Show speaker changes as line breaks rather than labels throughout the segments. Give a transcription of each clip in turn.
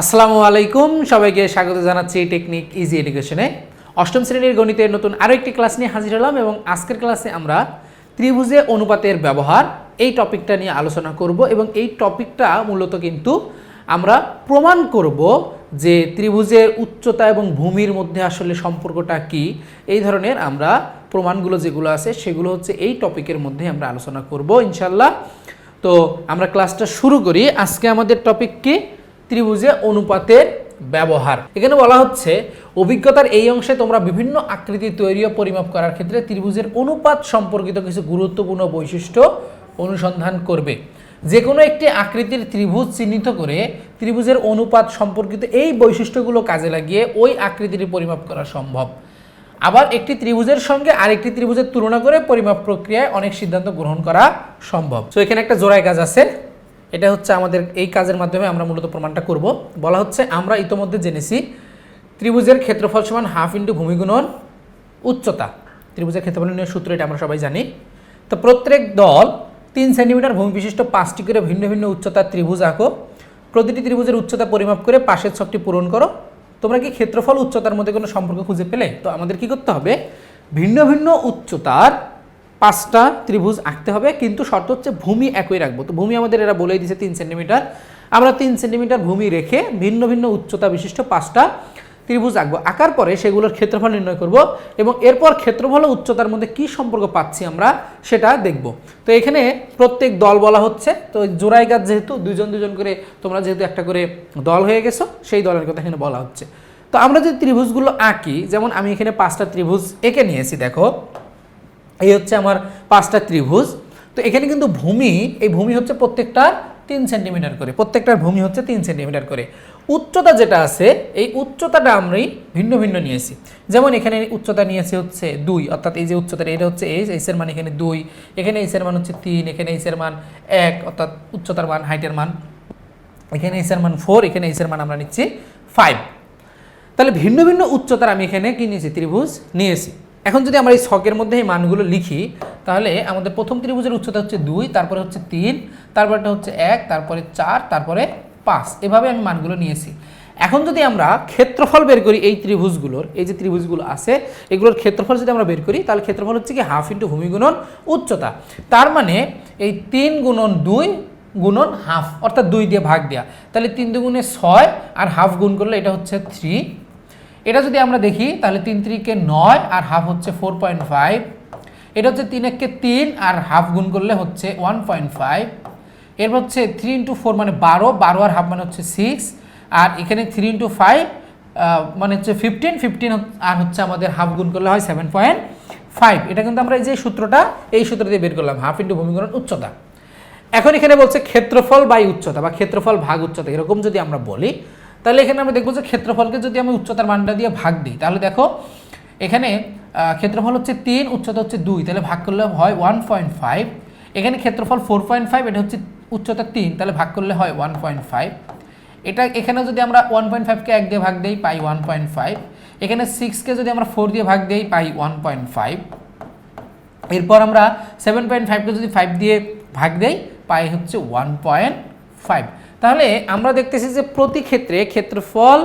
আসসালামু আলাইকুম। সবাইকে স্বাগত জানাচ্ছি টেকনিক ইজি এডুকেশনে। অষ্টম শ্রেণির গণিতের নতুন আরও একটি ক্লাস নিয়ে হাজির হলাম এবং আজকের ক্লাসে আমরা ত্রিভুজে অনুপাতের ব্যবহার এই টপিকটা নিয়ে আলোচনা করব এবং এই টপিকটা মূলত কিন্তু আমরা প্রমাণ করব যে ত্রিভুজের উচ্চতা এবং ভূমির মধ্যে আসলে সম্পর্কটা কি। এই ধরনের আমরা প্রমাণগুলো যেগুলো আছে সেগুলো হচ্ছে এই টপিকের মধ্যে আমরা আলোচনা করব ইনশাল্লাহ তো আমরা ক্লাসটা শুরু করি। আজকে আমাদের টপিক কি? ত্রিভুজে অনুপাতের ব্যবহার। এখানে বলা হচ্ছে, অভিজ্ঞতার এই অংশে তোমরা বিভিন্ন আকৃতি তৈরি ও পরিমাপ করার ক্ষেত্রে ত্রিভুজের অনুপাত সম্পর্কিত কিছু গুরুত্বপূর্ণ বৈশিষ্ট্য অনুসন্ধান করবে। যে কোনো একটি আকৃতির ত্রিভুজ চিহ্নিত করে ত্রিভুজের অনুপাত সম্পর্কিত এই বৈশিষ্ট্যগুলো কাজে লাগিয়ে ওই আকৃতির পরিমাপ করা সম্ভব। আবার একটি ত্রিভুজের সঙ্গে আরেকটি ত্রিভুজের তুলনা করে পরিমাপ প্রক্রিয়ায় অনেক সিদ্ধান্ত গ্রহণ করা সম্ভব। তো এখানে একটা জোড়াই কাজ আছে। এটা হচ্ছে আমাদের এই কাজের মাধ্যমে আমরা মূলত প্রমাণটা করব। বলা হচ্ছে, আমরা ইতোমধ্যে জেনেছি ত্রিভুজের ক্ষেত্রফল সমান হাফ ইন্টু ভূমিগুণন উচ্চতা। ত্রিভুজের ক্ষেত্রফল নির্ণয়ের সূত্র এটা আমরা সবাই জানি। তো প্রত্যেক দল তিন সেন্টিমিটার ভূমি বিশিষ্ট পাঁচটি করে ভিন্ন ভিন্ন উচ্চতার ত্রিভুজ আঁকো। প্রতিটি ত্রিভুজের উচ্চতা পরিমাপ করে পাশের ছকটি পূরণ করো। তোমরা কি ক্ষেত্রফল উচ্চতার মধ্যে কোনো সম্পর্ক খুঁজে পেলে? তো আমাদের কি করতে হবে? ভিন্ন ভিন্ন উচ্চতার পাঁচটা ত্রিভুজ আঁকতে হবে, কিন্তু শর্ত হচ্ছে ভূমি একই রাখব। তো ভূমি আমাদের এরা বলেই দিয়েছে তিন সেন্টিমিটার। আমরা তিন সেন্টিমিটার ভূমি রেখে ভিন্ন ভিন্ন উচ্চতা বিশিষ্ট পাঁচটা ত্রিভুজ আঁকবো। আঁকার পরে সেগুলোর ক্ষেত্রফল নির্ণয় করব এবং এরপর ক্ষেত্রফল উচ্চতার মধ্যে কি সম্পর্ক পাচ্ছি আমরা সেটা দেখব। তো এখানে প্রত্যেক দল বলা হচ্ছে, তো জোড়াই গাছ যেহেতু দুজন দুজন করে, তোমরা যেহেতু একটা করে দল হয়ে গেছো, সেই দলের কথা এখানে বলা হচ্ছে। তো আমরা যদি ত্রিভুজগুলো আঁকি, যেমন আমি এখানে পাঁচটা ত্রিভুজ এঁকে নিয়েছি, দেখো। এই হচ্ছে আমার পাঁচটা ত্রিভুজ। তো এখানে কিন্তু ভূমি, এই ভূমি হচ্ছে প্রত্যেকটার তিন সেন্টিমিটার করে। প্রত্যেকটার ভূমি হচ্ছে তিন সেন্টিমিটার করে। উচ্চতা যেটা আছে, এই উচ্চতাটা আমি ভিন্ন ভিন্ন নিয়েছি। যেমন এখানে উচ্চতা নিয়েছি হচ্ছে দুই, অর্থাৎ এই যে উচ্চতাটা, এটা হচ্ছে এইচ এইচের মান এখানে দুই, এখানে এইচের মান হচ্ছে তিন, এখানে এইচের মান এক, অর্থাৎ উচ্চতার মান হাইটের মান। এখানে এইচের মান ফোর এখানে এইচের মান আমরা নিচ্ছি ফাইভ তাহলে ভিন্ন ভিন্ন উচ্চতার আমি এখানে কি নিয়েছি? ত্রিভুজ নিয়েছি। এখন যদি আমরা এই ছকের মধ্যে এই মানগুলো লিখি, তাহলে আমাদের প্রথম ত্রিভুজের উচ্চতা হচ্ছে দুই, তারপরে হচ্ছে তিন, তারপরটা হচ্ছে এক, তারপরে চার, তারপরে পাঁচ। এভাবে আমি মানগুলো নিয়েছি। এখন যদি আমরা ক্ষেত্রফল বের করি এই ত্রিভুজগুলোর, এই যে ত্রিভুজগুলো আছে, এগুলোর ক্ষেত্রফল যদি আমরা বের করি, তাহলে ক্ষেত্রফল হচ্ছে কি হাফ ইন্টু ভূমি গুণন উচ্চতা। তার মানে এই তিন গুণন দুই গুণন হাফ, অর্থাৎ দুই দিয়ে ভাগ দেওয়া তাহলে তিন দুগুণে ছয় আর হাফ গুণ করলে এটা হচ্ছে থ্রি। এটা যদি আমরা দেখি, তাহলে তিন ত্রিকে নয় আর হাফ হচ্ছে ফোর পয়েন্ট ফাইভ এটা হচ্ছে তিন এককে তিন আর হাফ গুণ করলে হচ্ছে ওয়ান পয়েন্ট ফাইভ এরপর হচ্ছে থ্রি ইন্টু ফোর মানে বারো বারো আর হাফ মানে হচ্ছে সিক্স আর এখানে থ্রি ইন্টু ফাইভ মানে হচ্ছে ফিফটিন ফিফটিন আর হচ্ছে আমাদের হাফ গুণ করলে হয় সেভেন পয়েন্ট ফাইভ এটা কিন্তু আমরা এই যে সূত্রটা, এই সূত্র দিয়ে বের করলাম, হাফ ইন্টু ভূমিকরণ উচ্চতা। এখন এখানে বলছে ক্ষেত্রফল বাই উচ্চতা বা ক্ষেত্রফল ভাগ উচ্চতা, এরকম যদি আমরা বলি তাহলে এখানে আমরা দেখব যে ক্ষেত্রফলকে যদি আমি উচ্চতার মানটা দিয়ে ভাগ দিই, তাহলে দেখো এখানে ক্ষেত্রফল হচ্ছে তিন, উচ্চতা হচ্ছে দুই, তাহলে ভাগ করলে হয় ওয়ান পয়েন্ট ফাইভ এখানে ক্ষেত্রফল ফোর পয়েন্ট ফাইভ এটা হচ্ছে উচ্চতা তিন, তাহলে ভাগ করলে হয় ওয়ান পয়েন্ট ফাইভ এটা এখানে যদি আমরা ওয়ান পয়েন্ট ফাইভকে এক দিয়ে ভাগ দিই, পাই ওয়ান পয়েন্ট ফাইভ এখানে সিক্সকে যদি আমরা ফোর দিয়ে ভাগ দিই, পাই ওয়ান পয়েন্ট ফাইভ এরপর আমরা সেভেন পয়েন্ট ফাইভকে যদি ফাইভ দিয়ে ভাগ দেই, পাই হচ্ছে ওয়ান পয়েন্ট তাহলে আমরা দেখতেছি যে প্রতি ক্ষেত্রে ক্ষেত্রফল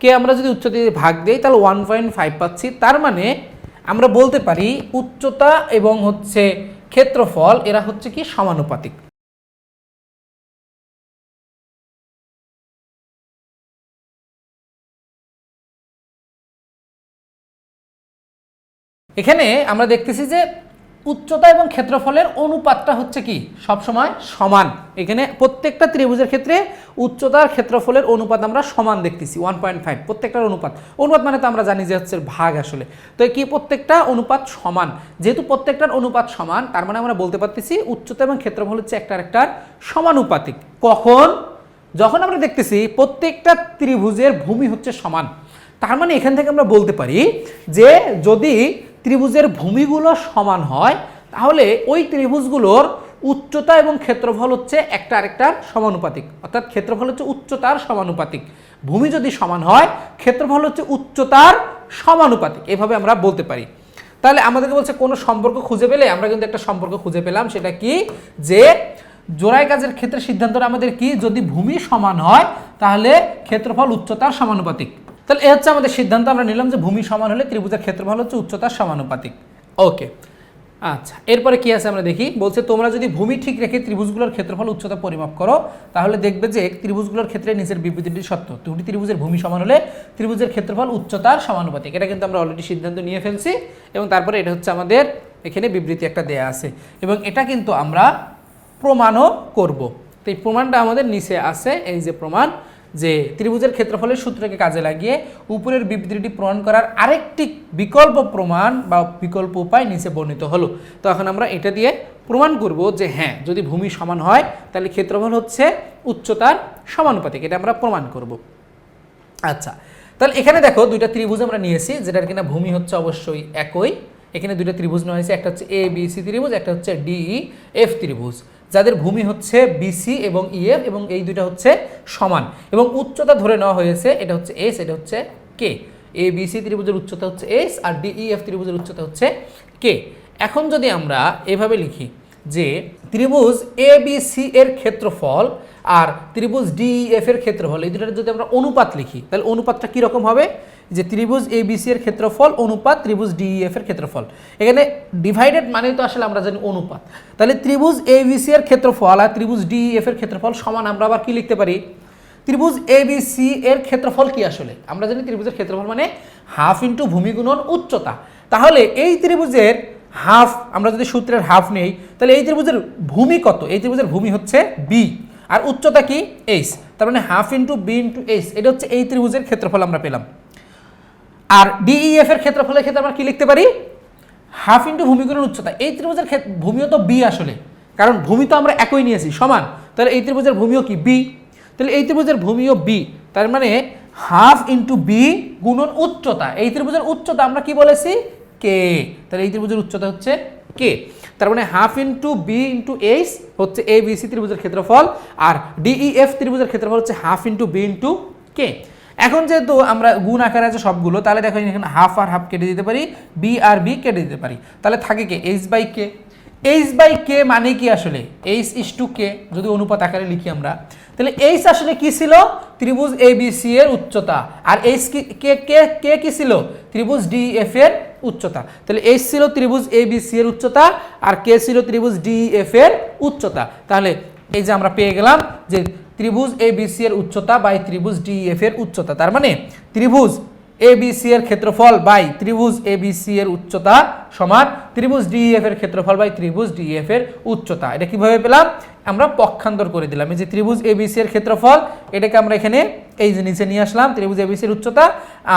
কে আমরা যদি উচ্চতা ভাগ দিই, তাহলে ওয়ান পয়েন্ট ফাইভ পাচ্ছি। তার মানে আমরা বলতে পারি উচ্চতা এবং হচ্ছে ক্ষেত্রফল, এরা হচ্ছে কি সমানুপাতিক। এখানে আমরা দেখতেছি যে উচ্চতা এবং ক্ষেত্রফলের অনুপাতটা হচ্ছে কি? সবসময় সমান। এখানে প্রত্যেকটা ত্রিভুজের ক্ষেত্রে উচ্চতার ক্ষেত্রফলের অনুপাত আমরা সমান দেখতেছি ওয়ান পয়েন্ট ফাইভ প্রত্যেকটার অনুপাত। অনুপাত মানে তো আমরা জানি যে হচ্ছে ভাগ আসলে। তো কি প্রত্যেকটা অনুপাত সমান? যেহেতু প্রত্যেকটার অনুপাত সমান, তার মানে আমরা বলতে পারতেছি উচ্চতা এবং ক্ষেত্রফল হচ্ছে একটা একটার সমানুপাতিক। কখন? যখন আমরা দেখতেছি প্রত্যেকটা ত্রিভুজের ভূমি হচ্ছে সমান। তার মানে এখান থেকে আমরা বলতে পারি যে যদি ত্রিভুজের ভূমিগুলো সমান হয়, তাহলে ওই ত্রিভুজগুলোর উচ্চতা এবং ক্ষেত্রফল হচ্ছে একটা আরেকটার সমানুপাতিক। অর্থাৎ ক্ষেত্রফল হচ্ছে উচ্চতার সমানুপাতিক। ভূমি যদি সমান হয়, ক্ষেত্রফল হচ্ছে উচ্চতার সমানুপাতিক। এভাবে আমরা বলতে পারি। তাহলে আমাদেরকে বলছে কোনো সম্পর্ক খুঁজে পেলে, আমরা কিন্তু একটা সম্পর্ক খুঁজে পেলাম, সেটা কি? যে জোড়ায় কাজের ক্ষেত্রে সিদ্ধান্তটা আমাদের কি? যদি ভূমি সমান হয়, তাহলে ক্ষেত্রফল উচ্চতার সমানুপাতিক। তাহলে এ হচ্ছে আমাদের সিদ্ধান্ত। আমরা নিলাম যে ভূমি সমান হলে ত্রিভুজের ক্ষেত্রফল হচ্ছে উচ্চতার সমানুপাতিক। ওকে। আচ্ছা এরপরে কি আছে আমরা দেখি? বলছে, তোমরা যদি ভূমি ঠিক রেখে ত্রিভুজগুলোর ক্ষেত্রফল উচ্চতা পরিমাপ করো, তাহলে দেখবে যে ত্রিভুজগুলোর ক্ষেত্রে নিচের বিবৃতিটি সত্য। দুটি ত্রিভুজের ভূমি সমান হলে ত্রিভুজের ক্ষেত্রফল উচ্চতার সমানুপাতিক। এটা কিন্তু আমরা অলরেডি সিদ্ধান্ত নিয়ে ফেলছি এবং তারপরে এটা হচ্ছে আমাদের এখানে বিবৃতি একটা দেয়া আছে। এবং এটা কিন্তু আমরা প্রমাণও করব। তো এই প্রমাণটা আমাদের নিচে আছে, এই যে প্রমাণ। যে ত্রিভুজের ক্ষেত্রফলের সূত্রকে কাজে লাগিয়ে উপরের বিবৃতিটি প্রমাণ করার আরেকটি বিকল্প প্রমাণ বা বিকল্প উপায় নিচে বর্ণিত হলো। তো এখন আমরা এটা দিয়ে প্রমাণ করব যে হ্যাঁ যদি ভূমি সমান হয়, তাহলে ক্ষেত্রফল হচ্ছে উচ্চতার সমানুপাতিক। এটা আমরা প্রমাণ করব। আচ্ছা তাহলে এখানে দেখো দুইটা ত্রিভুজ আমরা নিয়েছি, যেটার কিনা ভূমি হচ্ছে অবশ্যই একই। এখানে দুইটা ত্রিভুজ নেওয়া হয়েছে, একটা হচ্ছে এ বি সি ত্রিভুজ, একটা হচ্ছে ডিই এফ ত্রিভুজ। যাদের ভূমি হচ্ছে বিসি এবং ইএফ এবং এই দুইটা হচ্ছে সমান। এবং উচ্চতা ধরে নেওয়া হয়েছে, এটা হচ্ছে এস এটা হচ্ছে কে এ বিসি ত্রিভুজের উচ্চতা হচ্ছে এস আর ডিইএফ ত্রিভুজের উচ্চতা হচ্ছে কে এখন যদি আমরা এভাবে লিখি যে ত্রিভুজ এ বি সি এর ক্ষেত্রফল আর ত্রিভুজ ডিইএফ এর ক্ষেত্রফল, এই দুটার যদি আমরা অনুপাত লিখি, তাহলে অনুপাতটা কীরকম হবে? যে ত্রিভুজ এ বি সি এর ক্ষেত্রফল, অনুপাত ত্রিভুজ ডিইএফ এর ক্ষেত্রফল। এখানে ডিভাইডেড মানে তো আসলে আমরা জানি অনুপাত। তাহলে ত্রিভুজ এ বি সি এর ক্ষেত্রফল আর ত্রিভুজ ডিইএফ এর ক্ষেত্রফল সমান আমরা আবার কি লিখতে পারি? ত্রিভুজ এ বি সি এর ক্ষেত্রফল কি আসলে? আমরা জানি ত্রিভুজের ক্ষেত্রফল মানে হাফ ইন্টু ভূমিগুণন উচ্চতা। তাহলে এই ত্রিভুজের হাফ, আমরা যদি সূত্রের হাফ নেই, তাহলে এই ত্রিভুজের ভূমি কত? এই ত্রিভুজের ভূমি হচ্ছে বি আর উচ্চতা কি? এইচ তার মানে half into B into H এটা হচ্ছে এই ত্রিভুজের ক্ষেত্রফল আমরা পেলাম। আর ডিইএফ এর ক্ষেত্রফলের ক্ষেত্রে আমরা কি লিখতে পারি? হাফ ইন্টু ভূমিগুণের উচ্চতা। এই ত্রিভুজের ভূমিও তো বি আসলে, কারণ ভূমি তো আমরা একই নিয়েছি, সমান। তাহলে এই ত্রিভুজের ভূমিও কি? বি তাহলে এই ত্রিভুজের ভূমিও বি তার মানে হাফ ইন্টু বি গুণন উচ্চতা। এই ত্রিভুজের উচ্চতা আমরা কি বলেছি? কে তাহলে এই ত্রিভুজের উচ্চতা হচ্ছে কে তার মানে half into B into H হচ্ছে এ বি সি ত্রিভুজের ক্ষেত্রফল, আর ডিইএফ ত্রিভুজের ক্ষেত্রফল হচ্ছে half into B into K এখন যেহেতু আমরা গুণ আকারে আছে সবগুলো, তাহলে দেখো এখানে হাফ আর হাফ কেটে দিতে পারি বি আর বি কেটে দিতে পারি। তাহলে থাকে K? H by K H by K মানে কি আসলে? এইচ ইস টু কে যদি অনুপাত আকারে লিখি আমরা। তাহলে এইচ আসলে কি ছিল? ত্রিভুজ এ বি সি এর উচ্চতা। আর এইচ কি কে কে কে ছিল? ত্রিভুজ ডি এফ এর উচ্চতা। তাহলে এইচ ছিল ত্রিভুজ এ বি সি এর উচ্চতা আর কে ছিল ত্রিভুজ ডি এফ এর উচ্চতা। তাহলে এই যে আমরা পেয়ে গেলাম যে ত্রিভুজ এ বি সি এর উচ্চতা বাই ত্রিভুজ ডি এফ এর উচ্চতা। তার মানে ত্রিভুজ এ বি সি এর ক্ষেত্রফল বাই ত্রিভুজ এ বি সি এর উচ্চতা সমান ত্রিভুজ ডিএফ এর ক্ষেত্রফল বাই ত্রিভুজ ডিএফ এর উচ্চতা। এটা কীভাবে পেলাম? আমরা পক্ষান্তর করে দিলাম। এই যে ত্রিভুজ এ বি সি এর ক্ষেত্রফল, এটাকে আমরা এখানে এই যে নিচে নিয়ে আসলাম, ত্রিভুজ এ বি সি এর উচ্চতা।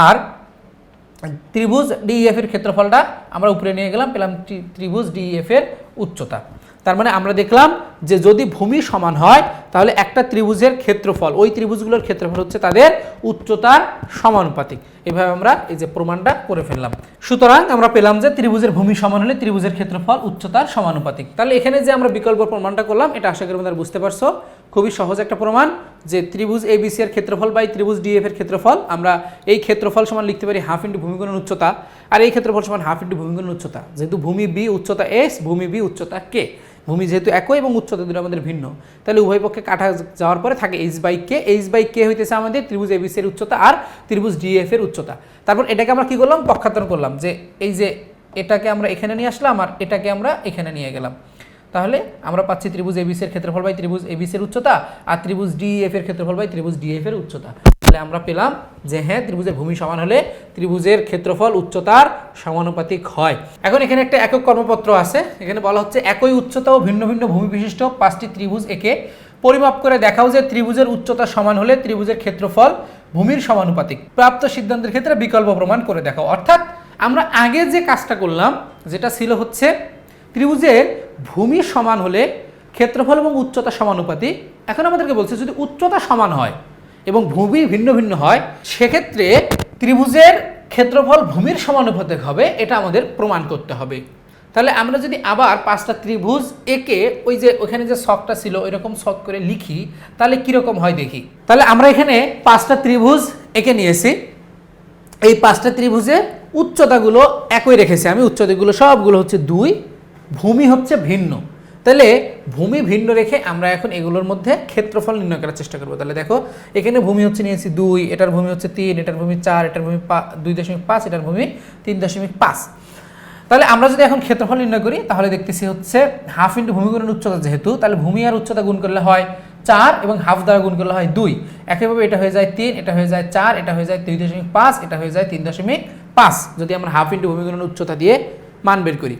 আর ত্রিভুজ ডিএফ এর ক্ষেত্রফলটা আমরা উপরে নিয়ে গেলাম, পেলাম ত্রিভুজ ডিএফ এর উচ্চতা। তার মানে আমরা দেখলাম যে যদি ভূমি সমান হয়, তাহলে একটা ত্রিভুজের ক্ষেত্রফল, ওই ত্রিভুজগুলোর ক্ষেত্রফল হচ্ছে তাদের উচ্চতার সমানুপাতিক। এভাবে আমরা এই যে প্রমাণটা করে ফেললাম। সুতরাং আমরা পেলাম যে ত্রিভুজের ভূমি সমান হলে ত্রিভুজের ক্ষেত্রফল উচ্চতার সমানুপাতিক। তাহলে এখানে যে আমরা বিকল্প প্রমাণটা করলাম, এটা আশা করি আমাদের বুঝতে পারছ। খুবই সহজ একটা প্রমাণ যে ত্রিভুজ এ বি সি এর ক্ষেত্রফল বাই ত্রিভুজ ডিএফ এর ক্ষেত্রফল। আমরা এই ক্ষেত্রফল সমান লিখতে পারি হাফ ইন্টু ভূমিগুণের উচ্চতা। আর এই ক্ষেত্রফল সমান হাফ ইন্টু ভূমিগুণের উচ্চতা। যেহেতু ভূমি বি উচ্চতা এস ভূমি বি উচ্চতা কে ভূমি যেহেতু একই এবং উচ্চতা দুটো আমাদের ভিন্ন। তাহলে উভয় পক্ষে কাটা যাওয়ার পরে থাকে H by K H by K হইতেছে আমাদের ত্রিভুজ এবিসি এর উচ্চতা আর ত্রিভুজ ডিএফ এর উচ্চতা। তারপর এটাকে আমরা কি করলাম? পক্ষান্তর করলাম যে এই যে এটাকে আমরা এখানে নিয়ে আসলাম আর এটাকে আমরা এখানে নিয়ে গেলাম। তাহলে আমরা পাচ্ছি ত্রিভুজ এবিসি এর ক্ষেত্রফল বাই ত্রিভুজ এবিসি এর উচ্চতা আর ত্রিভুজ ডিএফ এর ক্ষেত্রফল বাই ত্রিভুজ ডিএফ এর উচ্চতা। তাহলে আমরা পেলাম যে হ্যাঁ ত্রিভুজের ভূমি সমান হলে ত্রিভুজের ক্ষেত্রফল উচ্চতার সমানুপাতিক হয়। এখন এখানে একটা একক কর্মপত্র আছে। এখানে বলা হচ্ছে একই উচ্চতা ও ভিন্ন ভিন্ন ভূমি বিশিষ্ট পাঁচটি ত্রিভুজ একে পরিমাপ করে দেখাও যে ত্রিভুজের উচ্চতা সমান হলে ত্রিভুজের ক্ষেত্রফল ভূমির সমানুপাতিক। প্রাপ্ত সিদ্ধান্তের ক্ষেত্রে বিকল্প প্রমাণ করে দেখাও। অর্থাৎ আমরা আগে যে কাজটা করলাম, যেটা ছিল হচ্ছে ত্রিভুজের ভূমি সমান হলে ক্ষেত্রফল এবং উচ্চতা সমানুপাতিক এখন আমাদেরকে বলছে যদি উচ্চতা সমান হয় এবং ভূমি ভিন্ন ভিন্ন হয়, সেক্ষেত্রে ত্রিভুজের ক্ষেত্রফল ভূমির সমানুপাতিক হবে, এটা আমাদের প্রমাণ করতে হবে। তাহলে আমরা যদি আবার পাঁচটা ত্রিভুজ একে ওই যে ওখানে যে শখটা ছিল, ওইরকম শখ করে লিখি, তাহলে কীরকম হয় দেখি। তাহলে আমরা এখানে পাঁচটা ত্রিভুজ এঁকে নিয়েছি। এই পাঁচটা ত্রিভুজে উচ্চতাগুলো একই রেখেছি আমি, উচ্চতাগুলো সবগুলো হচ্ছে দুই। ভূমি হচ্ছে ভিন্ন। তাহলে ভূমি ভিন্ন রেখে আমরা এখন এগুলোর মধ্যে ক্ষেত্রফল নির্ণয় করার চেষ্টা করব। তাহলে দেখো, এখানে ভূমি হচ্ছে নিয়েছি দুই, এটার ভূমি হচ্ছে তিন, এটার ভূমি চার, এটার ভূমি দুই দশমিক পাঁচ, এটার ভূমি তিন দশমিক পাঁচ। তাহলে আমরা যদি এখন ক্ষেত্রফল নির্ণয় করি, তাহলে দেখতেছি হচ্ছে হাফ ইন্টু ভূমি গুণন উচ্চতা যেহেতু, তাহলে ভূমি আর উচ্চতা গুণ করলে হয় চার এবং হাফ দ্বারা গুণ করলে হয় দুই। একইভাবে এটা হয়ে যায় তিন, এটা হয়ে যায় চার, এটা হয়ে যায় দুই দশমিক পাঁচ, এটা হয়ে যায় তিন দশমিক পাঁচ। যদি আমরা হাফ ইন্টু ভূমি গুণন উচ্চতা দিয়ে মান বের করি।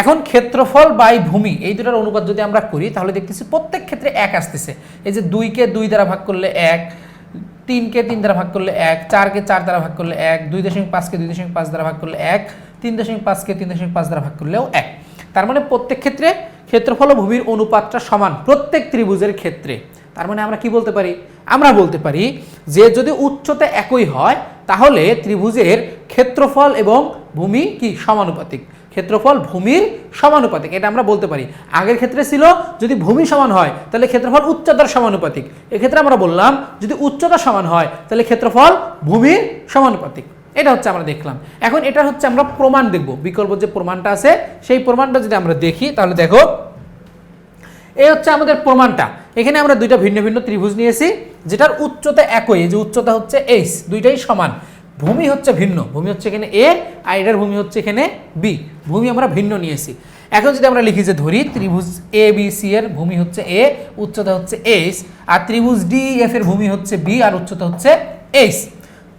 এখন ক্ষেত্রফল বাই ভূমি, এই দুটার অনুপাত যদি আমরা করি, তাহলে দেখতেছি প্রত্যেক ক্ষেত্রে এক আসতেছে। এই যে দুইকে দুই দ্বারা ভাগ করলে এক তিনকে তিন দ্বারা ভাগ করলে এক চারকে চার দ্বারা ভাগ করলে এক, দুই দশমিক পাঁচকে দুই দশমিক পাঁচ দ্বারা ভাগ করলে এক, তিন দশমিক পাঁচকে তিন দশমিক পাঁচ দ্বারা ভাগ করলেও এক। তার মানে প্রত্যেক ক্ষেত্রে ক্ষেত্রফল ও ভূমির অনুপাতটা সমান প্রত্যেক ত্রিভুজের ক্ষেত্রে। তার মানে আমরা কি বলতে পারি? আমরা বলতে পারি যে যদি উচ্চতা একই হয়, তাহলে ত্রিভুজের ক্ষেত্রফল এবং ভূমি কি? সমানুপাতিক। ক্ষেত্রফল ভূমির সমানুপাতিক, এটা আমরা বলতে পারি। আগের ক্ষেত্রে ছিল, যদি ভূমি সমান হয়, তাহলে ক্ষেত্রফল উচ্চতার সমানুপাতিক। এক্ষেত্রে আমরা বললাম, যদি উচ্চতা সমান হয়, তাহলে ক্ষেত্রফল ভূমির সমানুপাতিক। এটা হচ্ছে আমরা দেখলাম। এখন এটা হচ্ছে আমরা প্রমাণ দেখব। বিকল্প যে প্রমাণটা আছে, সেই প্রমাণটা যদি আমরা দেখি, তাহলে দেখো, এই হচ্ছে আমাদের প্রমাণটা। এখানে আমরা দুইটা ভিন্ন ভিন্ন ত্রিভুজ নিয়েছি, যেটার উচ্চতা একই। যে উচ্চতা হচ্ছে এইচ দুইটাই সমান। ভূমি হচ্ছে ভিন্ন। ভূমি হচ্ছে এখানে এ আর এটার ভূমি হচ্ছে এখানে বি ভূমি আমরা ভিন্ন নিয়েছি। এখন যদি আমরা লিখি যে ধরি, ত্রিভুজ এ বি সি এর ভূমি হচ্ছে এ উচ্চতা হচ্ছে এইচ আর ত্রিভুজ ডি এফ এর ভূমি হচ্ছে বি আর উচ্চতা হচ্ছে এইচ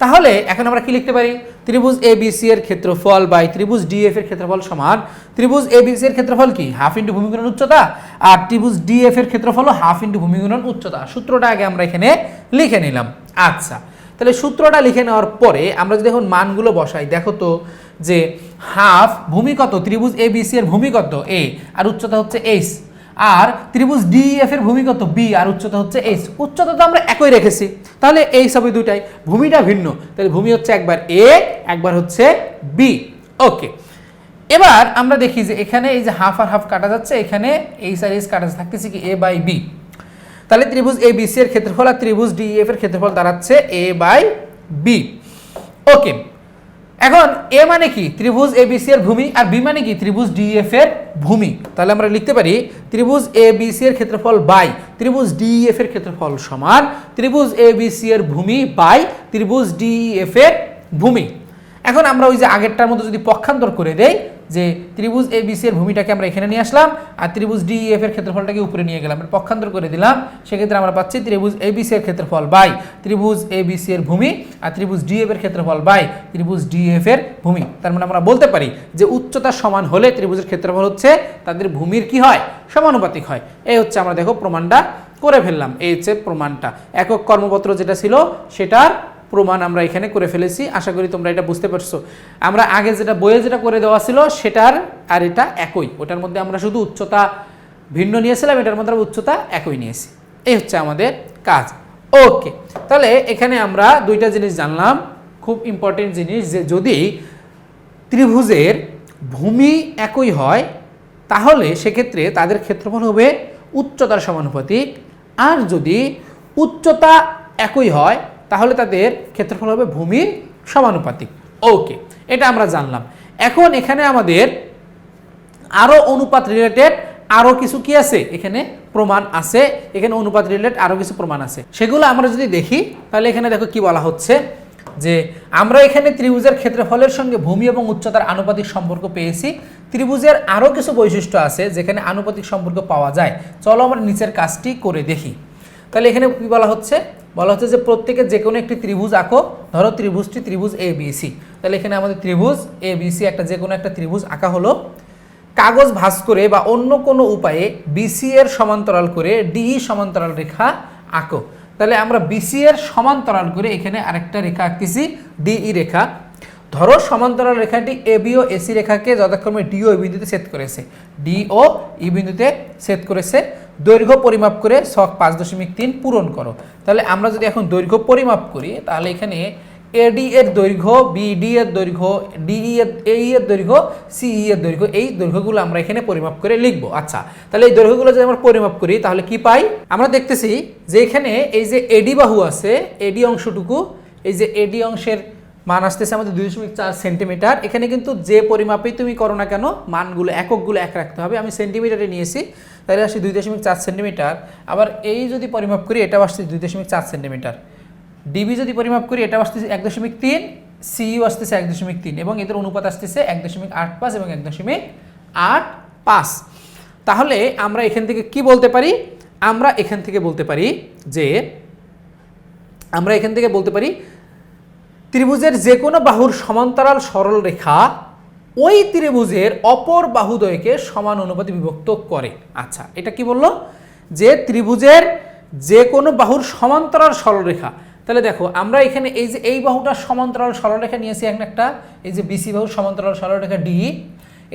তাহলে এখন আমরা কি লিখতে পারি? ত্রিভুজ এ বি সি এর ক্ষেত্রফল বাই ত্রিভুজ ডিএফ এর ক্ষেত্রফল সমান ত্রিভুজ এ বি সি এর ক্ষেত্রফল কি? হাফ ইন্টু ভূমিগুণন উচ্চতা। আর ত্রিভুজ ডিএফ এর ক্ষেত্রফল হাফ ইন্টু ভূমিগুণন উচ্চতা। সূত্রটা আগে আমরা এখানে লিখে নিলাম। আচ্ছা। তাহলে সূত্রটা লিখে নেওয়ার পরে আমরা যদি এখন মানগুলো বসাই, দেখো তো যে হাফ ভূমি কত ত্রিভুজ এ বি সি এর ভূমি কত এ আর উচ্চতা হচ্ছে এইচ আর ত্রিভুজ ডিএফ এর ভূমি কত বি আর উচ্চতা হচ্ছে এইচ উচ্চতা তো আমরা একই রেখেছি। তাহলে এই সবই দুইটাই, ভূমিটা ভিন্ন, তাহলে ভূমি হচ্ছে একবার এ একবার হচ্ছে বি ওকে এবার আমরা দেখি যে এখানে এই যে হাফ আর হাফ কাটা যাচ্ছে, এখানে এইচ আর এইচ কাটা থাকতেছে কি এ বাই বি তাহলে ত্রিভুজ এ বি সি এর ক্ষেত্রফল আর ত্রিভুজ ডিএফ এর ক্ষেত্রফল দাঁড়াচ্ছে এ বাই বি ওকে এখন এ মানে কি? ত্রিভুজ এ বি সি এর ভূমি আর বি মানে কি? ত্রিভুজ ডিএফ এর ভূমি। তাহলে আমরা লিখতে পারি ত্রিভুজ এ বি সি এর ক্ষেত্রফল বাই ত্রিভুজ ডিএফ এর ক্ষেত্রফল সমান ত্রিভুজ এ বি সি এর ভূমি বাই ত্রিভুজ ডিএফ এর ভূমি। এখন আমরা ওই যে আগেরটার মতো যদি পক্ষান্তর করে দেই যে ত্রিভুজ এ বিসি এর ভূমিটাকে আমরা এখানে নিয়ে আসলাম আর ত্রিভুজ ডিএফ এর ক্ষেত্রফলটাকে উপরে নিয়ে গেলাম। এর পক্ষান্তর করে দিলাম। সেক্ষেত্রে আমরা পাচ্ছি ত্রিভুজ এ বিসি এর ক্ষেত্রফল বাই ত্রিভুজ এ বিসি এর ভূমি আর ত্রিভুজ ডিএফ এর ক্ষেত্রফল বাই ত্রিভুজ ডিএফ এর ভূমি। তার মানে আমরা বলতে পারি যে উচ্চতা সমান হলে ত্রিভুজের ক্ষেত্রফল হচ্ছে তাদের ভূমির কি হয়? সমানুপাতিক হয়। এই হচ্ছে আমরা দেখো প্রমাণটা করে ফেললাম। এই হচ্ছে প্রমাণটা। একক কর্মপত্র যেটা ছিল সেটার প্রমাণ আমরা এখানে করে ফেলেছি। আশা করি তোমরা এটা বুঝতে পারছ। আমরা আগে যেটা বইয়ে যেটা করে দেওয়া ছিল, সেটার আর এটা একই। ওটার মধ্যে আমরা শুধু উচ্চতা ভিন্ন নিয়েছিলাম, এটার মধ্যে উচ্চতা একই নিয়েছি। এই হচ্ছে আমাদের কাজ। ওকে, তাহলে এখানে আমরা দুইটা জিনিস জানলাম। খুব ইম্পর্টেন্ট জিনিস যে যদি ত্রিভুজের ভূমি একই হয়, তাহলে সেক্ষেত্রে তাদের ক্ষেত্রফল হবে উচ্চতার সমানুপাতিক। আর যদি উচ্চতা একই হয় তাহলে তাদের ক্ষেত্রফল হবে ভূমির সমানুপাতিক। ওকে এটা আমরা জানলাম। এখন এখানে আমাদের আরও অনুপাত রিলেটেড আরও কিছু কি আছে? এখানে প্রমাণ আছে। এখানে অনুপাত রিলেটেড আরও কিছু প্রমাণ আছে। সেগুলো আমরা যদি দেখি, তাহলে এখানে দেখো কি বলা হচ্ছে? যে আমরা এখানে ত্রিভুজের ক্ষেত্রফলের সঙ্গে ভূমি এবং উচ্চতার আনুপাতিক সম্পর্ক পেয়েছি। ত্রিভুজের আরও কিছু বৈশিষ্ট্য আছে যেখানে আনুপাতিক সম্পর্ক পাওয়া যায়। চলো আমরা নিচের কাজটি করে দেখি। তাহলে এখানে কি বলা হচ্ছে? বলা হচ্ছে যে প্রত্যেকে যে কোনো একটি ত্রিভুজ আঁকো। ধরো ত্রিভুজটি ত্রিভুজ এ বি সি তাহলে এখানে আমাদের ত্রিভুজ এ বি সি একটা যে কোনো একটা ত্রিভুজ আঁকা হলো। কাগজ ভাঁজ করে বা অন্য কোনো উপায়ে বিসি এর সমান্তরাল করে ডিই সমান্তরাল রেখা আঁকো। তাহলে আমরা বিসি এর সমান্তরাল করে এখানে আরেকটা রেখা আঁকতেছি ডিই রেখা। ধরো সমান্তরাল রেখাটি এবি ও এসি রেখাকে যথাক্রমে ডি ও ই বিন্দুতে ছেদ করেছে। ডি ও ই বিন্দুতে ছেদ করেছে। দৈর্ঘ্য পরিমাপ করে ছক পাঁচ দশমিক তিন পূরণ করো। তাহলে আমরা যদি এখন দৈর্ঘ্য পরিমাপ করি, তাহলে এখানে এডি এর দৈর্ঘ্য বিডি এর দৈর্ঘ্য ডিই এর এই এর দৈর্ঘ্য সিই এর দৈর্ঘ্য, এই দৈর্ঘ্যগুলো আমরা এখানে পরিমাপ করে লিখব। আচ্ছা তাহলে এই দৈর্ঘ্যগুলো যদি আমরা পরিমাপ করি, তাহলে কি পাই? আমরা দেখতেছি যে এখানে এই যে এডি বাহু আছে এডি অংশটুকু, এই যে এডি অংশের মান আসতেছে আমাদের দুই দশমিক চার সেন্টিমিটার। এখানে কিন্তু যে পরিমাপেই তুমি করো না কেন, মানগুলো এককগুলো এক রাখতে হবে। আমি সেন্টিমিটারে নিয়েছি, তাহলে আসছে দুই দশমিক চার সেন্টিমিটার। আবার এই যদি পরিমাপ করি এটা আসছে দুই দশমিক চার সেন্টিমিটার। ডিবি যদি পরিমাপ করি এটা আসতেছে এক দশমিক তিন, সিইউ আসতেছে এক দশমিক তিন, এবং এদের অনুপাত আসতেছে এক দশমিক আট পাঁচ এবং এক দশমিক আট পাঁচ। তাহলে আমরা এখান থেকে কি বলতে পারি? আমরা এখান থেকে বলতে পারি যে, আমরা এখান থেকে বলতে পারি ত্রিভুজের যে কোনো বাহুর সমান্তরাল সরল রেখা ওই ত্রিভুজের অপর বাহুদ্বয়কে সমান অনুপাতে বিভক্ত করে। আচ্ছা এটা কি বলল? যে ত্রিভুজের যে কোনো বাহুর সমান্তরাল সরলরেখা তাহলে দেখো, আমরা এখানে এই যে এই বাহুটা সমান্তরাল সরলরেখা নিয়েছি এক একটা, এই যে বিসি বাহুর সমান্তরাল সরলরেখা ডি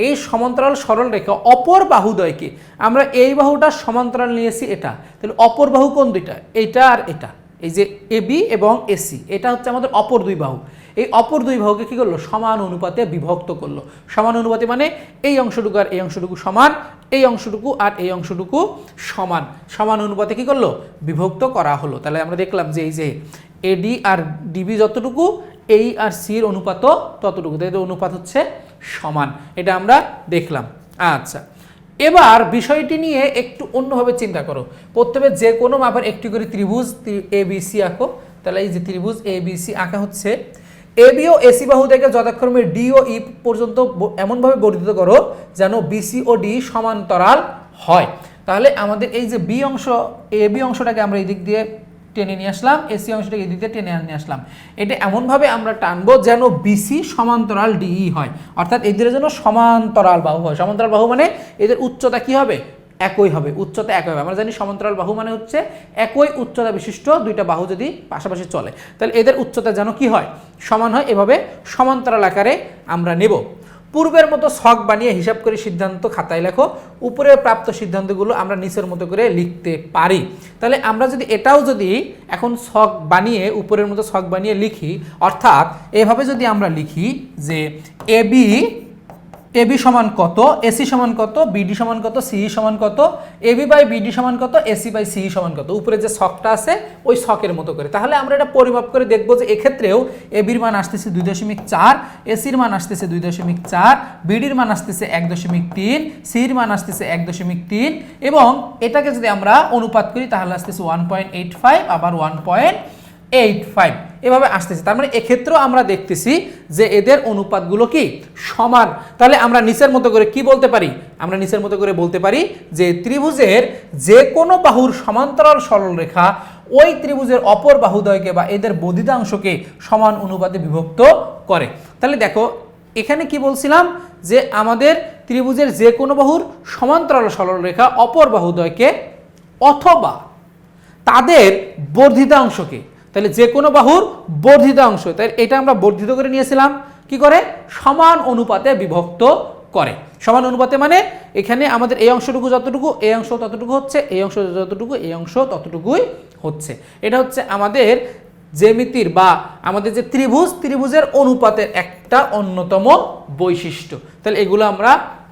এই সমান্তরাল সরলরেখা অপর বাহুদ্বয়কে, আমরা এই বাহুটার সমান্তরাল নিয়েছি এটা। তাহলে অপর বাহু কোন দুইটা? এইটা আর এটা। এই যে এবি এবং এসি এটা হচ্ছে আমাদের অপর দুই বাহু। এই অপর দুই বাহুকে কী করল? সমান অনুপাতে বিভক্ত করল। সমান অনুপাতে মানে এই অংশটুকু আর এই অংশটুকু সমান, এই অংশটুকু আর এই অংশটুকু সমান। সমান অনুপাতে কী করল? বিভক্ত করা হলো। তাহলে আমরা দেখলাম যে এই যে এডি আর ডিবি যতটুকু এই আর সির অনুপাতও ততটুকু। তাই অনুপাত হচ্ছে সমান। এটা আমরা দেখলাম। আচ্ছা। এবার বিষয়টি নিয়ে একটু অন্যভাবে চিন্তা করো। প্রথমে যে কোনো মাপের একটি করে ত্রিভুজ এ বি সি আঁকো। তাহলে এই যে ত্রিভুজ এ বি সি আঁকা হচ্ছে। এ বি ও এসি বাহু থেকে যথাক্রমে ডি ও ই পর্যন্ত ব- এমনভাবে বর্ধিত করো যেন বিসি ও ডি সমান্তরাল হয়। তাহলে আমাদের এই যে বি অংশ এ বি অংশটাকে আমরা এই দিক দিয়ে টেনে নিয়ে আসলাম, এসি অংশটাকে এই দিক টেনে নিয়ে আসলাম। এটা এমনভাবে আমরা টানবো যেন বিসি সমান্তরাল ডিই হয়। অর্থাৎ এদের জন্য সমান্তরাল বাহু হয়। সমান্তরাল বাহু মানে এদের উচ্চতা কি হবে? একই হবে। উচ্চতা একই হবে। আমরা জানি সমান্তরাল বাহু মানে হচ্ছে একই উচ্চতা বিশিষ্ট দুইটা বাহু যদি পাশাপাশি চলে। তাহলে এদের উচ্চতা যেন কি হয়? সমান হয়। এভাবে সমান্তরাল আকারে আমরা নেব। পূর্বের মতো শখ বানিয়ে হিসাব করে সিদ্ধান্ত খাতায় লেখো। উপরের প্রাপ্ত সিদ্ধান্তগুলো আমরা নিচের মতো করে লিখতে পারি। তাহলে আমরা যদি এটাও যদি এখন শখ বানিয়ে, উপরের মতো শখ বানিয়ে লিখি, অর্থাৎ এভাবে যদি আমরা লিখি যে এবি এবি সমান কত? এসি সমান কত? বিডি সমান কত? সিই সমান কত? এবি বাই বিডি সমান কত? এসি বাই সিই সমান কত? উপরে যে ছকটা আছে, ওই ছকের মতো করে। তাহলে আমরা এটা পরিমাপ করে দেখব যে এক্ষেত্রেও এবির মান আসতেছে দুই দশমিক চার এসির মান আসতেছে দুই দশমিক চার বিডির মান আসতেছে এক দশমিক তিন সির মান আসতেছে এক দশমিক তিন এবং এটাকে যদি আমরা অনুপাত করি, তাহলে আসতেছে ওয়ান পয়েন্ট এইট ফাইভ আবার ওয়ান পয়েন্ট এইট ফাইভ এভাবে আসতেছে। তার মানে এক্ষেত্রেও আমরা দেখতেছি যে এদের অনুপাতগুলো কি? সমান। তাহলে আমরা নিচের মতো করে কি বলতে পারি? আমরা নিচের মতো করে বলতে পারি যে ত্রিভুজের যে কোনো বাহুর সমান্তরাল সরলরেখা ওই ত্রিভুজের অপর বাহুদ্বয়কে বা এদের বদিতাংশকে সমান অনুপাতে বিভক্ত করে। তাহলে দেখো, এখানে কি বলছিলাম? যে আমাদের ত্রিভুজের যে কোনো বাহুর সমান্তরাল সরলরেখা অপর বাহুদ্বয়কে অথবা তাদের বর্ধিতাংশকে তাহলে যে কোনো বাহুর বর্ধিতাংশ তাই এটা আমরা বর্ধিত করে নিয়েছিলাম, কি করে? সমান অনুপাতে বিভক্ত করে। সমান অনুপাতে মানে এখানে আমাদের এই অংশটুকু যতটুকু, এই অংশ ততটুকু হচ্ছে, এই অংশ যতটুকু, এই অংশ ততটুকুই হচ্ছে। এটা হচ্ছে আমাদের জ্যামিতির বা আমাদের যে ত্রিভুজ, ত্রিভুজের অনুপাতের একটা অন্যতম বৈশিষ্ট্য। তাহলে এগুলো আমরা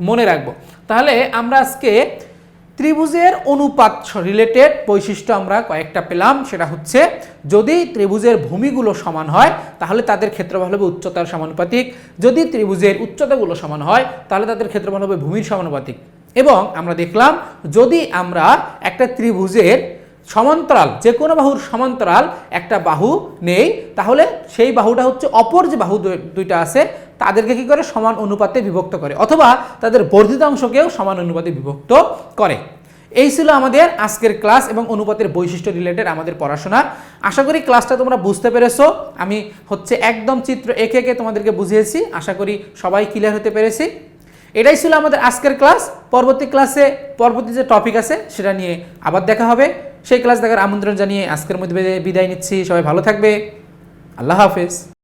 মনে রাখব। তাহলে আমরা আজকে ত্রিভুজের অনুপাত রিলেটেড বৈশিষ্ট্য আমরা কয়েকটা পেলাম। সেটা হচ্ছে, যদি ত্রিভুজের ভূমিগুলো সমান হয়, তাহলে তাদের ক্ষেত্রফল হবে উচ্চতার সমানুপাতিক। যদি ত্রিভুজের উচ্চতাগুলো সমান হয়, তাহলে তাদের ক্ষেত্রফল হবে ভূমির সমানুপাতিক। এবং আমরা দেখলাম, যদি আমরা একটা ত্রিভুজের সমান্তরাল, যে কোনো বাহুর সমান্তরাল একটা বাহু নেই, তাহলে সেই বাহুটা হচ্ছে অপর যে বাহু দুই- দুইটা আছে তাদেরকে কি করে? সমান অনুপাতে বিভক্ত করে। অথবা তাদের বর্ধিত অংশকেও সমান অনুপাতে বিভক্ত করে। এই ছিল আমাদের আজকের ক্লাস এবং অনুপাতের বৈশিষ্ট্য রিলেটেড আমাদের পড়াশোনা। আশা করি ক্লাসটা তোমরা বুঝতে পেরেছ। আমি হচ্ছে একদম চিত্র এঁকে এঁকে তোমাদেরকে বুঝিয়েছি। আশা করি সবাই ক্লিয়ার হতে পেরেছি। এটাই ছিল আমাদের আজকের ক্লাস। পরবর্তী ক্লাসে পরবর্তী যে টপিক আছে, সেটা নিয়ে আবার দেখা হবে। সেই ক্লাস দেখার আমন্ত্রণ জানিয়ে আজকের মধ্যে বিদায় নিচ্ছি। সবাই ভালো থাকবে। আল্লাহ হাফেজ।